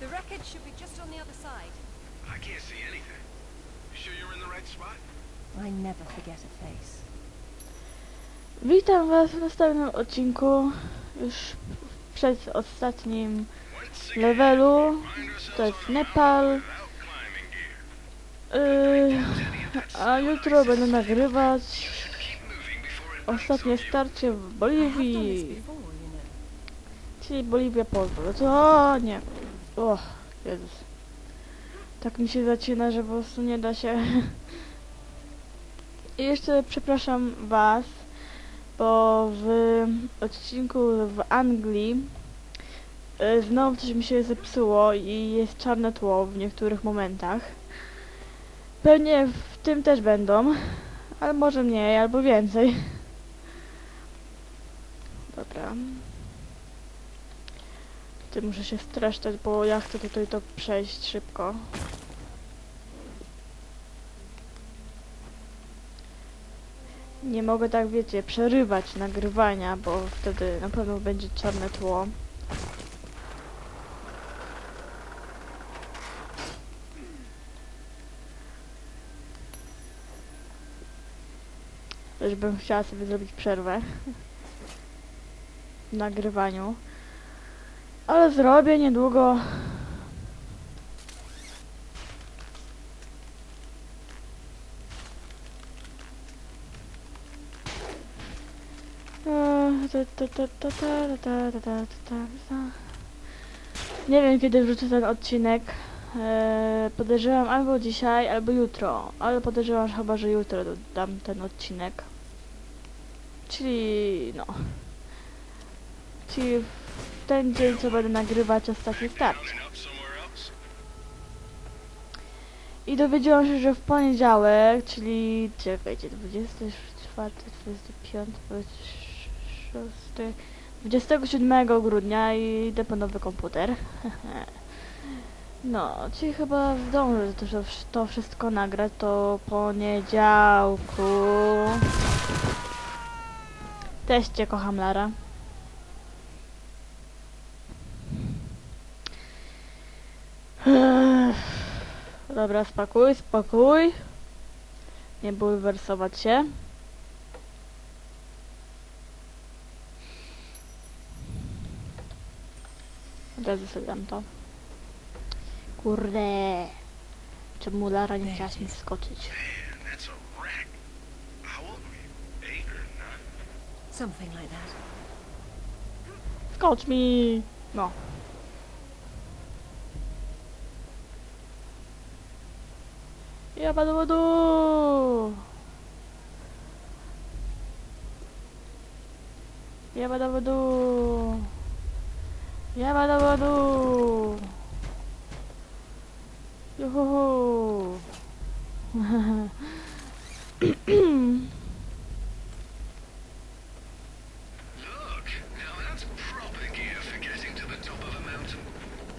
The wreckage should be just on the other side. I can't see anything. You sure you're in the right spot? I never forget a face. Witam was w następnym odcinku, już przed ostatnim levelu. To jest Nepal. Yy, a jutro będę nagrywać ostatnie starcie w Boliwii. Czyli Boliwia pozwól. O nie. O, Jezus. Tak mi się zacina, że po prostu nie da się. I jeszcze przepraszam was, bo w odcinku w Anglii y, znowu coś mi się zepsuło i jest czarne tło w niektórych momentach. Pewnie w tym też będą, ale może mniej albo więcej. Dobra. Ty muszę się streszczać, bo ja chcę tutaj to przejść szybko. Nie mogę tak, wiecie, przerywać nagrywania, bo wtedy na pewno będzie czarne tło. Też bym chciała sobie zrobić przerwę w nagrywaniu. Ale zrobię niedługo. Nie wiem kiedy wrzucę ten odcinek. Eee, podejrzewam albo dzisiaj, albo jutro. Ale podejrzewam że chyba, że jutro dam ten odcinek. Czyli no. Czyli ten dzień, co będę nagrywać ostatni start. Coming up somewhere else? I dowiedziałam się, że w poniedziałek, czyli czekajcie, 24, 25, 26, 27 grudnia i idę po nowy komputer. No, czyli chyba zdążę to, to wszystko nagrać to poniedziałku. Też cię kocham, Lara. Dobra, spokój, spokój. Nie bulwersować się. Od razu sobie dam to. Kurde. Czemu Lara nie chciałaś mi? Something like that. Skocz mi! No. Ya pada bodoh. Ya pada bodoh. Ya pada bodoh. Yo ho ho. Look, now that's proper gear for getting to the top of a mountain.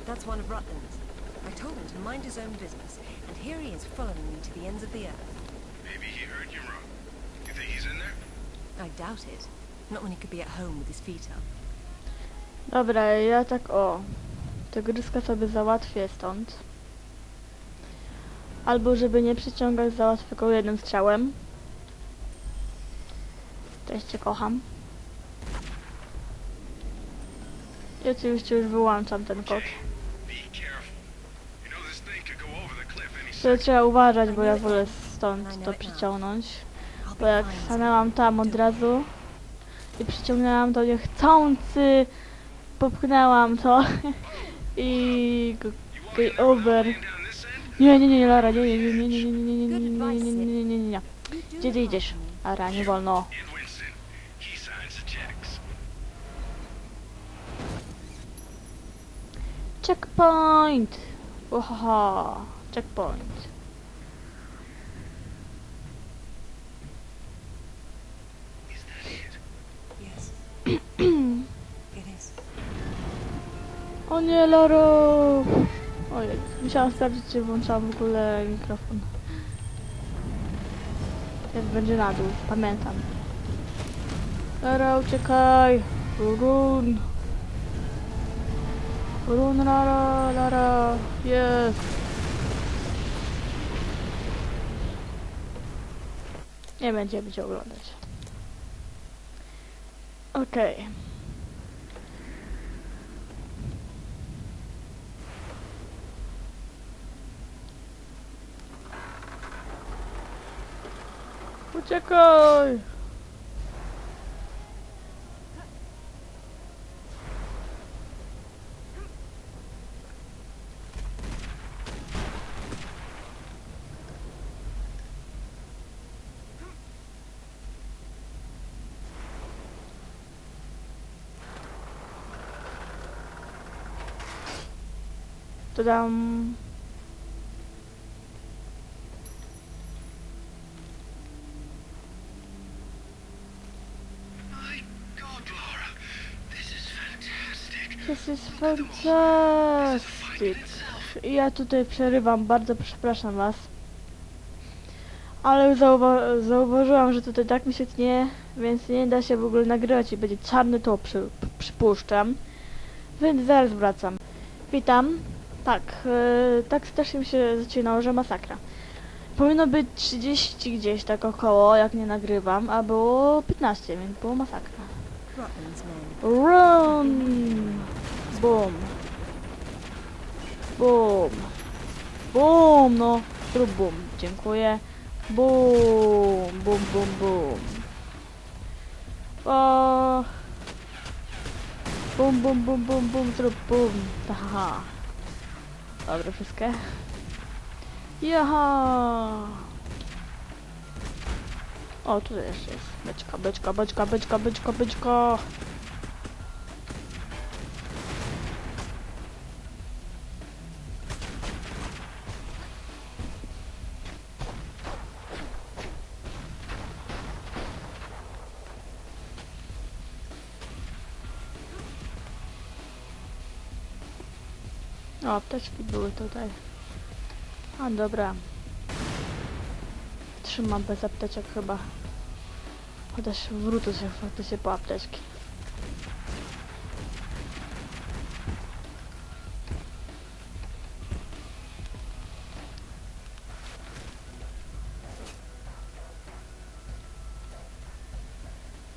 That's one of Rutland's. I told him to mind his own business, and here he is following me to the ends of the earth. Maybe he heard you wrong. You think he's in there? I doubt it. Not when he could be at home with his feet up. Dobra, ja tak o. Tygryska sobie załatwię stąd. Albo żeby nie przyciągać, załatwię go jednym strzałem. Też cię kocham. I oczywiście już wyłączam ten kod. Be careful. You know this thing could go over the cliff any To trzeba uważać, bo ja wolę stąd to przyciągnąć. Bo jak stanęłam tam od razu i przyciągnęłam to niechcący, popchnęłam to i over. Nie, nie, nie, Lara, nie, nie, nie, nie, nie, nie, nie, nie, nie, nie, nie, nie, nie, nie, nie. Lara, nie wolno. And Winston. He signs the checks. Checkpoint! Ohoho, checkpoint. O nie, Laro! Ojej, musiałam sprawdzić, czy włączałam w ogóle mikrofon. Teraz będzie na dół, pamiętam. Lara, uciekaj! Run! Run, lara, lara. Jest. Nie będziemy cię oglądać. Okej. Uciekaj! Tadam. My God, Lara, this is fantastic. This is Look at them all. This is a fight fantastic. in itself. Ja tutaj przerywam, bardzo przepraszam was. Ale zauwa zauważyłam, że tutaj tak mi się tnie, więc nie da się w ogóle nagrywać i będzie czarny to przy przypuszczam. Więc zaraz wracam. Witam. Tak, yy, tak strasznie mi się zaczynało, że masakra. Powinno być 30 gdzieś tak około, jak nie nagrywam, a było 15, więc było masakra. Run! Boom. Boom. Boom, no. Zrób boom. Dziękuję. Boom. Boom, boom, boom. O. Boom, boom, boom, boom, boom. Zrób boom. Aha. Dobre wszystkie. Jaha. O, tutaj jeszcze jest. Beczka, beczka, beczka, beczka, beczka, beczka. O, apteczki były tutaj. A, dobra. Trzymam bez apteczek chyba. Chociaż wrócę się faktycznie po apteczki.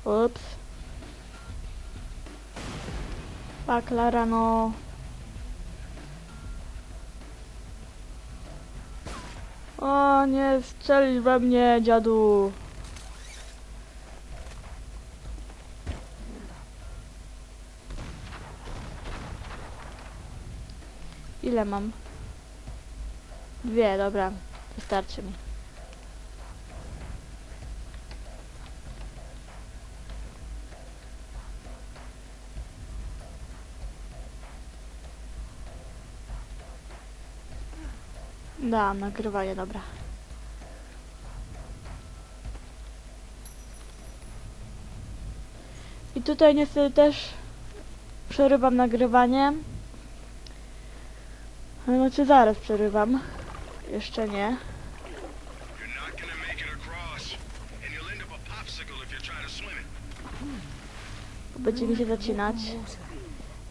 Ups. Pa, nie, strzelisz we mnie, dziadu. Ile mam? Dwie, dobra. Wystarczy mi. Da, nagrywanie, dobra. tutaj niestety też przerywam nagrywanie. No czy zaraz przerywam. Jeszcze nie. Będzie mi się zacinać.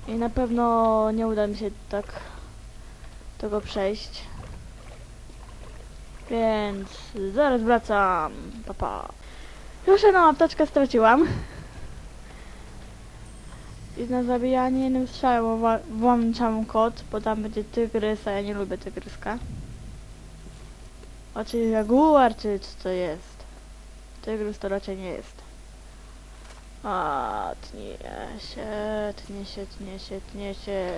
I na pewno nie uda mi się tak tego przejść. Więc zaraz wracam. Papa. Pa. Już jedną no, apteczkę straciłam. I na zabijanie jednym strzałem wła- włączam kod, bo tam będzie tygrys, a ja nie lubię tygryska. A czy jaguar, czy co to jest? Tygrys to raczej nie jest. A, tnie się, tnie się, tnie się, tnie się.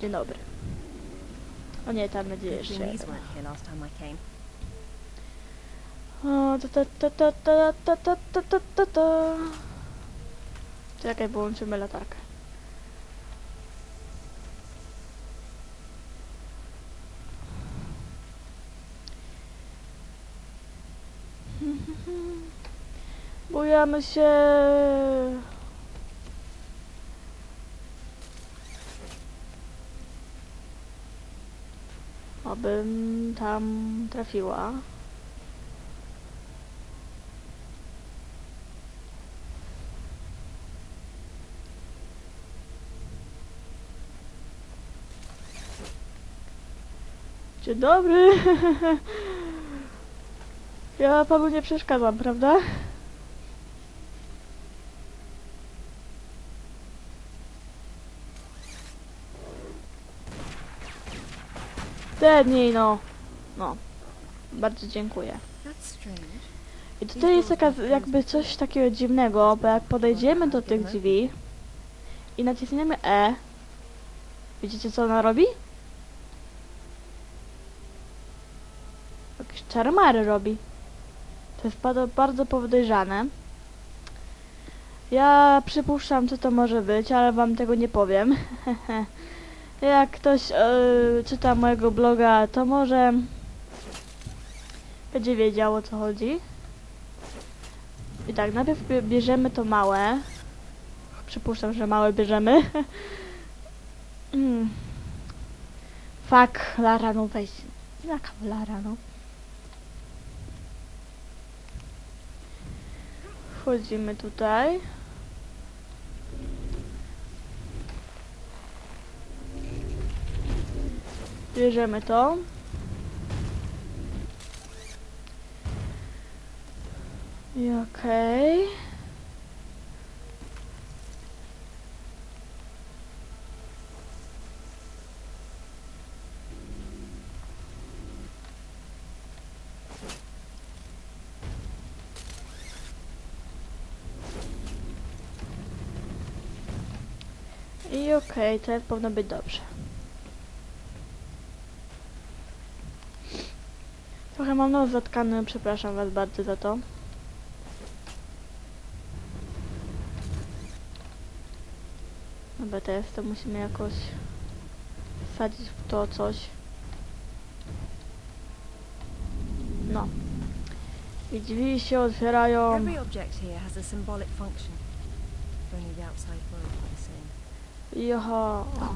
Dzień dobry. O nie, tam będzie jeszcze came. O, ta ta ta ta ta ta ta ta ta ta ta Czekaj, połączymy latarkę. Bujamy się. Abym tam trafiła. Dzień dobry. Ja panu nie przeszkadzam, prawda? Dednij no. No. Bardzo dziękuję. I tutaj jest taka, jakby coś takiego dziwnego, bo jak podejdziemy do tych drzwi i naciśniemy E, widzicie co ona robi? Jakieś czarmary robi. To jest bardzo, bardzo podejrzane. Ja przypuszczam, co to może być, ale wam tego nie powiem. Jak ktoś e, czyta mojego bloga, to może będzie wiedział o co chodzi. I tak, najpierw bie- bierzemy to małe. Przypuszczam, że małe bierzemy. mm. Fuck, Lara, no weź. Jaka Lara, no. Wchodzimy tutaj. Bierzemy to. I okej. I okej, teraz powinno być dobrze. Trochę mam nos zatkany, przepraszam was bardzo za to. Dobra, teraz to musimy jakoś wsadzić w to coś. No. I drzwi się otwierają. Every object here has a symbolic function. Only the outside world. Joho. Oh.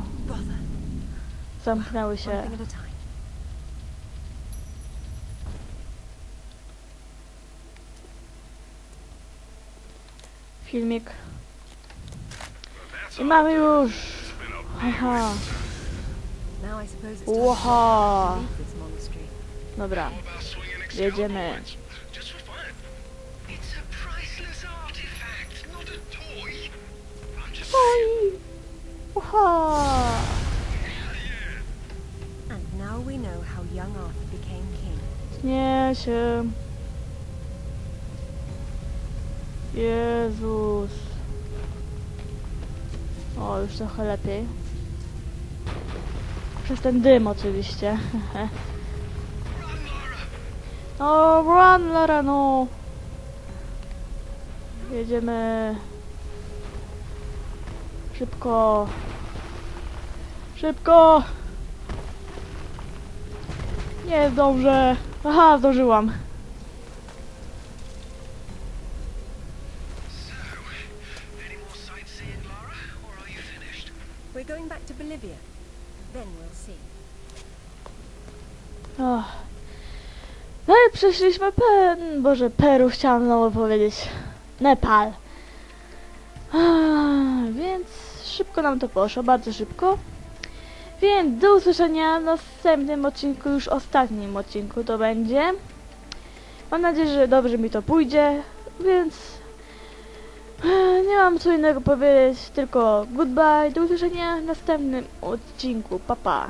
Zamknęły się. Filmik. I mamy już. It's been a big Haha. Now I suppose it's time to Wow. leave this monastery. Dobra. Jedziemy. Oj. Uha. And now we know how young Arthur became king. Nie się. Jezus. O, już trochę lepiej. Przez ten dym oczywiście. No, run, Lara, no. Jedziemy. Szybko. Szybko. Nie zdążę. Aha, zdążyłam. Och. No i przeszliśmy Pe... Boże, Peru chciałam znowu powiedzieć. Nepal. Ah, Więc szybko nam to poszło, bardzo szybko. Więc do usłyszenia w następnym odcinku, już ostatnim odcinku to będzie. Mam nadzieję, że dobrze mi to pójdzie, więc eh, nie mam co innego powiedzieć, tylko goodbye, do usłyszenia w następnym odcinku, pa pa.